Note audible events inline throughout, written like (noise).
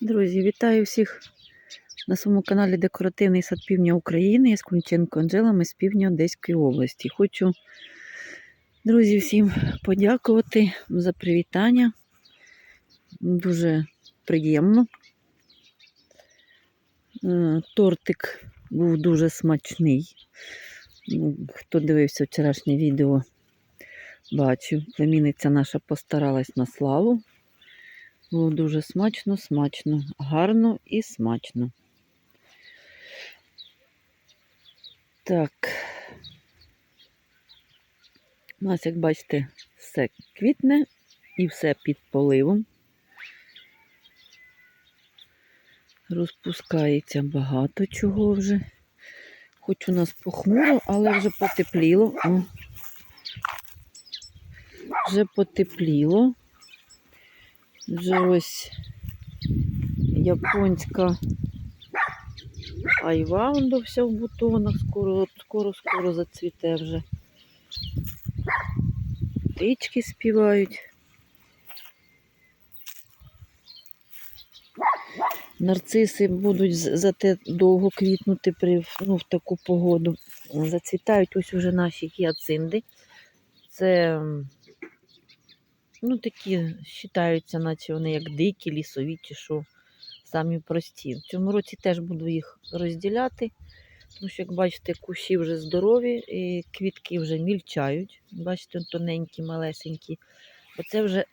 Друзі, вітаю всіх на своєму каналі Декоративний сад Півдня України. Я Скунченко Анжела, ми з півдня Одеської області. Хочу, друзі, всім подякувати за привітання. Дуже приємно. Е, Тортик був дуже смачний. Ну, Хто дивився вчорашнє відео, бачив. Племінниця наша постаралась на славу. Було дуже смачно, смачно, гарно і смачно. Так. У нас, як бачите, все квітне і все під поливом. Розпускається багато чого вже. Хоч у нас похмуро, але вже потепліло. О. Вже потепліло. Вже ось японська айваундо вся в бутонах, скоро, скоро, скоро зацвіте вже. Птички співають. Нарциси будуть зате довго квітнути при, ну, в таку погоду. Зацвітають ось уже наші гіацинди. Це ну, такі вважаються, наче вони як дикі, лісові чи що, самі прості. В цьому році теж буду їх розділяти, тому що, як бачите, кущі вже здорові, і квітки вже мільчають. Бачите, тоненькі, малесенькі. Оце вже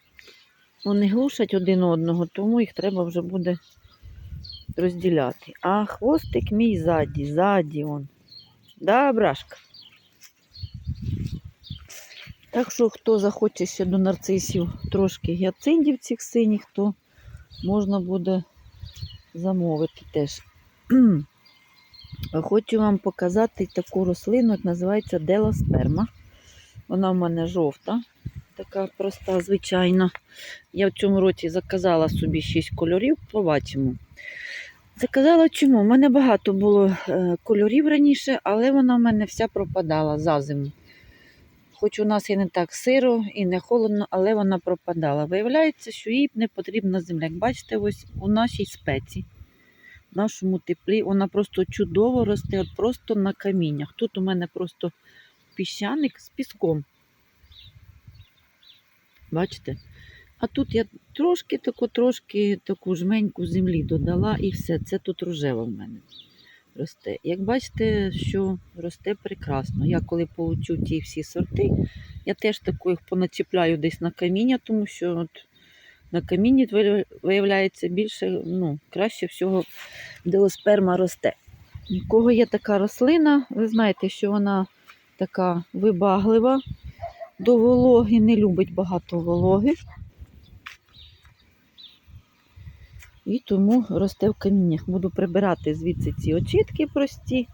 вони глушать один одного, тому їх треба вже буде розділяти. А хвостик мій ззаді, ззаді он. Да, брашка? Так що, хто захоче ще до нарцисів трошки гіациндів цих синіх, то можна буде замовити теж. (clears throat) Хочу вам показати таку рослину, як називається делосперма. Вона в мене жовта, така проста, звичайна. Я в цьому році заказала собі 6 кольорів, побачимо. Заказала чому? У мене багато було е, кольорів раніше, але вона в мене вся пропадала за зиму. Хоч у нас і не так сиро, і не холодно, але вона пропадала. Виявляється, що їй не потрібна земля. Як бачите, ось у нашій спеці, в нашому теплі, вона просто чудово росте, от просто на каміннях. Тут у мене просто піщаник з піском. Бачите? А тут я трошки таку, трошки таку жменьку землі додала і все. Це тут рожева в мене росте. Як бачите, що росте прекрасно. Я коли получу ті всі сорти, я теж таку їх поначіпляю десь на каміння, тому що от на камінні виявляється більше, ну, краще всього делосперма росте. У кого є така рослина, ви знаєте, що вона така вибаглива до вологи, не любить багато вологи. І тому росте в каміннях. Буду прибирати звідси ці очітки прості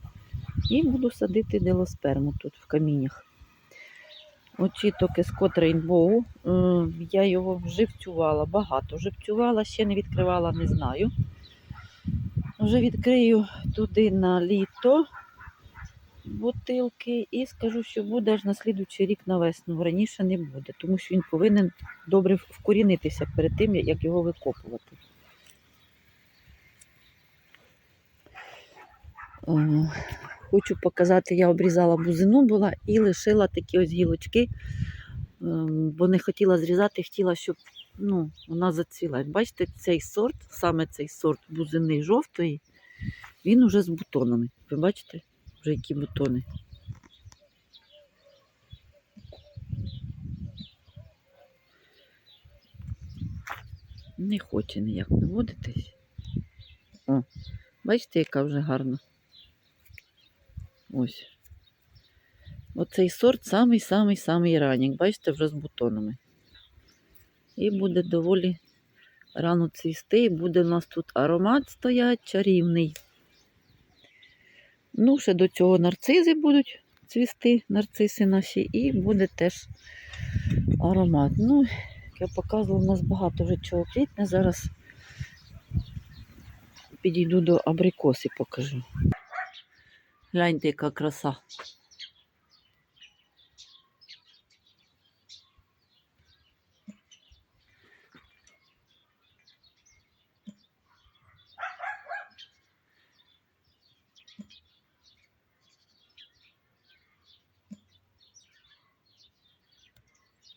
і буду садити делосперму тут в каміннях. Очіток Rainbow. е, Я його живцювала, багато живцювала, ще не відкривала, не знаю. Вже відкрию туди на літо бутилки і скажу, що буде аж на слідуючий рік на весну. Раніше не буде, тому що він повинен добре вкорінитися перед тим, як його викопувати. Хочу показати, я обрізала бузину була і лишила такі ось гілочки, ем, бо не хотіла зрізати, хотіла, щоб ну, вона зацвіла. Бачите, цей сорт, саме цей сорт бузини жовтої, він уже з бутонами. Ви бачите, вже які бутони. Не хоче ніяк наводитись. О, бачите, яка вже гарна. Ось. Оцей сорт самий-самий-самий ранній. Бачите, вже з бутонами. І буде доволі рано цвісти. І буде у нас тут аромат стоять чарівний. Ну, ще до цього нарцизи будуть цвісти, нарциси наші, і буде теж аромат. Ну, як я показувала, у нас багато вже чого квітне. Зараз підійду до абрикоси, покажу. Гляньте, яка краса.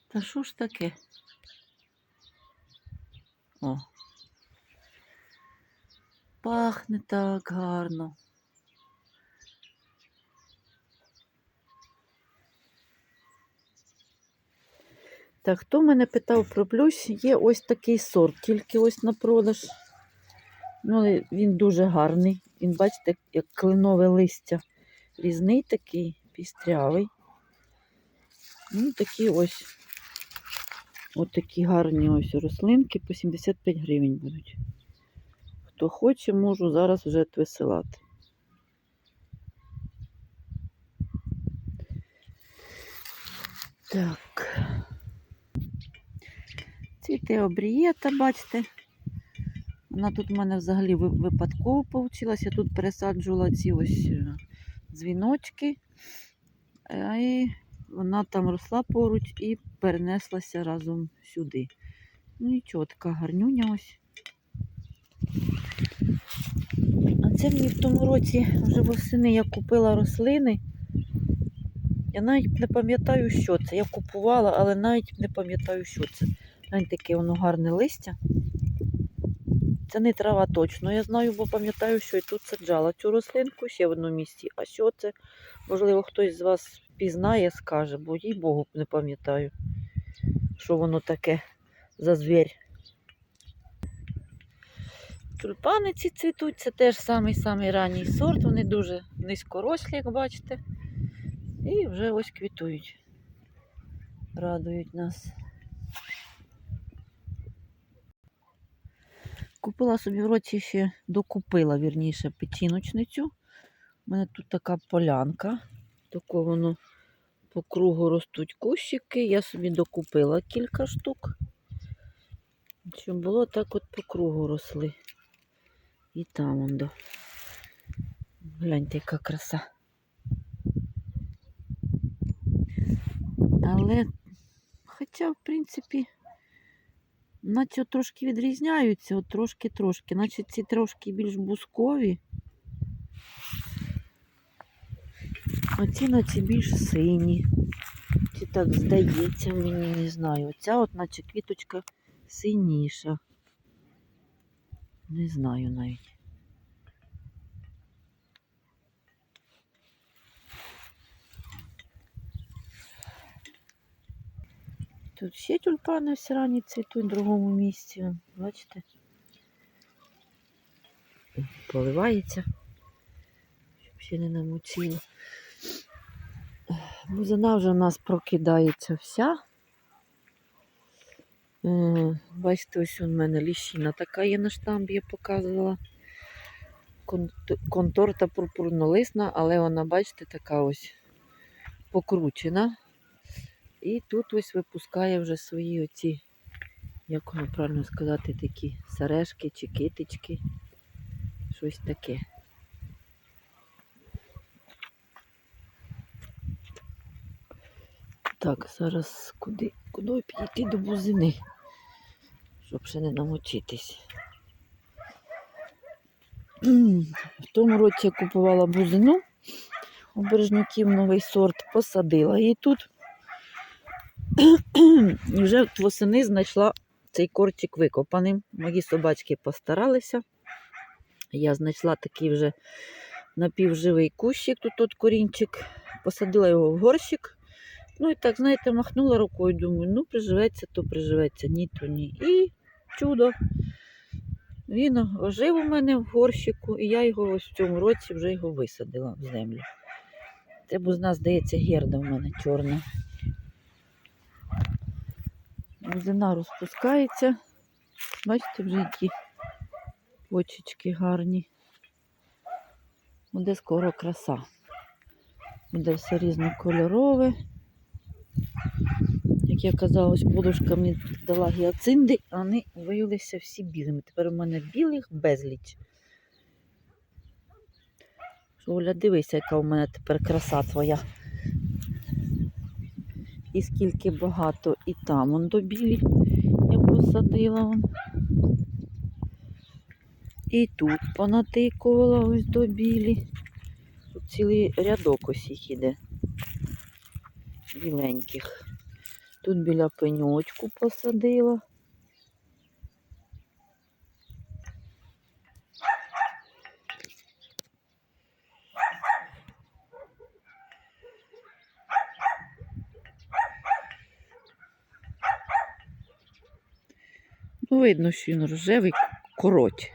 Та що ж таке? О, пахне так гарно. Так, хто мене питав про плющ, є ось такий сорт, тільки ось на продаж. Ну, він дуже гарний. Він, бачите, як кленове листя. Різний такий, пістрявий. Ну, такі ось. Ось такі гарні ось рослинки по 75 гривень будуть. Хто хоче, можу зараз вже висилати. Так. Цвіте обрієта, бачите. Вона тут в мене взагалі випадково вийшла. Я тут пересаджувала ці ось е, дзвіночки. А і вона там росла поруч і перенеслася разом сюди. Ну нічого, така гарнюня ось. А це мені в тому році вже восени я купила рослини. Я навіть не пам'ятаю, що це. Я купувала, але навіть не пам'ятаю, що це. Навіть таке воно гарне листя. Це не трава точно, я знаю, бо пам'ятаю, що і тут саджала цю рослинку ще в одному місці. А що це? Можливо, хтось з вас пізнає, скаже, бо їй Богу не пам'ятаю, що воно таке за звір. Тюльпани ці цвітуть, це теж самий-самий ранній сорт, вони дуже низькорослі, як бачите. І вже ось квітують. Радують нас. Купила собі в році ще докупила, вірніше, печіночницю. У мене тут така полянка. Тако воно по кругу ростуть кущики. Я собі докупила кілька штук. Щоб було так от по кругу росли. І там он до. Гляньте, яка краса. Але, хоча, в принципі, наче трошки відрізняються, от трошки-трошки, наче ці трошки більш бускові, а ці наче більш сині. Чи так здається, мені не знаю. Оця от наче квіточка синіша. Не знаю навіть. Тут ще тюльпани всі ранні цвітуть в другому місці. Бачите? Поливається, щоб ще не намочило. Бузина вже в нас прокидається вся. Е, Бачите, ось у мене ліщина така є на штамбі, я показувала. Кон- Конторта пурпурнолисна, але вона, бачите, така ось покручена. І тут ось випускає вже свої оці, як воно правильно сказати, такі сережки чи китички. Щось таке. Так, зараз куди, куди підійти до бузини, щоб ще не намочитись. В тому році я купувала бузину у бережнюків новий сорт, посадила її тут. І вже восени знайшла цей корчик викопаним. Мої собачки постаралися. Я знайшла такий вже напівживий кущик, тут от корінчик, посадила його в горщик. Ну і так, знаєте, махнула рукою, думаю, ну приживеться, то приживеться, ні, то ні. І чудо. Він ожив у мене в горщику, і я його ось в цьому році вже його висадила в землю. Це бузна, здається, герда в мене чорна. Бузина розпускається. Бачите, вже які почечки гарні. Буде скоро краса. Буде все різнокольорове. Як я казала, подушка мені дала гіацинди, а вони виявилися всі білими. Тепер у мене білих безліч. Оля, дивися, яка у мене тепер краса твоя. І скільки багато і там он до білі я посадила. Вон. І тут понатикувала ось до білі. Тут цілий рядок ось їх іде. Біленьких. Тут біля пеньочку посадила. Видно, що він рожевий короть.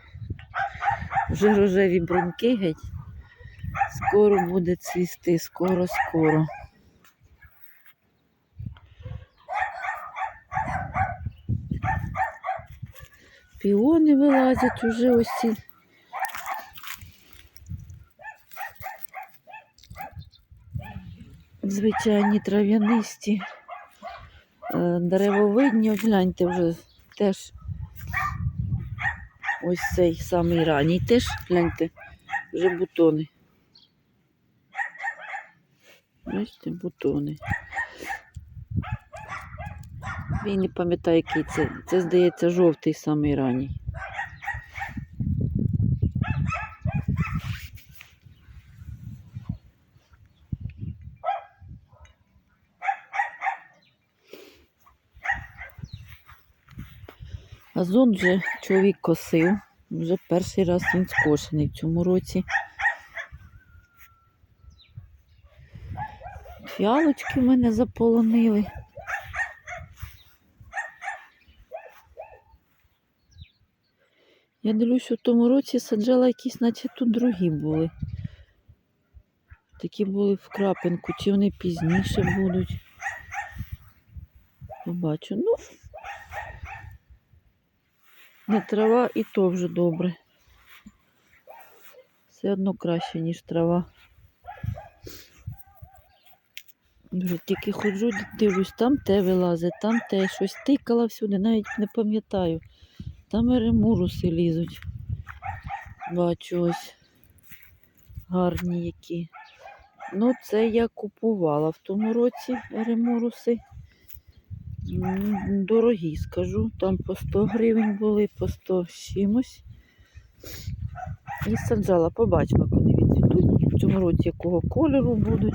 Вже рожеві бруньки геть. Скоро буде цвісти, скоро-скоро. Піони вилазять уже ось ці. Звичайні трав'янисті. Е, Деревовидні, гляньте, вже теж ось цей самий ранній. Теж гляньте, вже бутони. Бачите, бутони. Він не пам'ятає, який це. Це, здається, жовтий самий ранній. Газон вже чоловік косив. Вже перший раз він скошений в цьому році. Фіалочки в мене заполонили. Я дивлюсь, у тому році саджала якісь, наче тут другі були. Такі були в крапинку, чи вони пізніше будуть. Побачу. Ну, не трава і то вже добре. Все одно краще, ніж трава. Вже тільки ходжу, дивлюсь, там те вилазить, там те щось тикала всюди, навіть не пам'ятаю. Там еремуруси лізуть. Бачу ось гарні які. Ну, це я купувала в тому році еремуруси. Дорогі, скажу. Там по 100 гривень були, по 100 з чимось. І саджала, побачимо, як вони відцвітуть. В цьому році якого кольору будуть.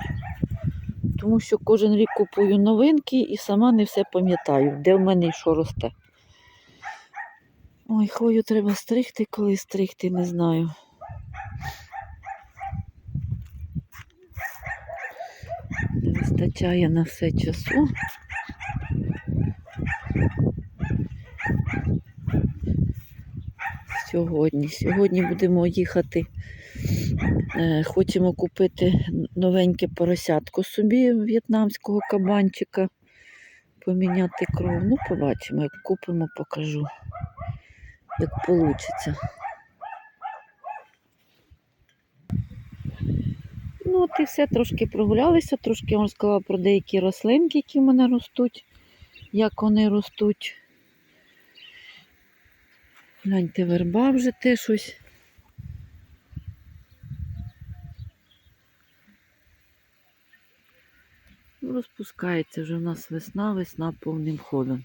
Тому що кожен рік купую новинки і сама не все пам'ятаю, де в мене і що росте. Ой, хвою треба стригти, коли стригти, не знаю. Не вистачає на все часу. Сьогодні. Сьогодні будемо їхати. Е, Хочемо купити новеньке поросятко собі в'єтнамського кабанчика. Поміняти кров. Ну, побачимо, як купимо, покажу, як вийде. Ну, от і все, трошки прогулялися, трошки я вам сказала про деякі рослинки, які в мене ростуть, як вони ростуть. Гляньте, верба вже теж щось. Розпускається вже в нас весна, весна повним ходом.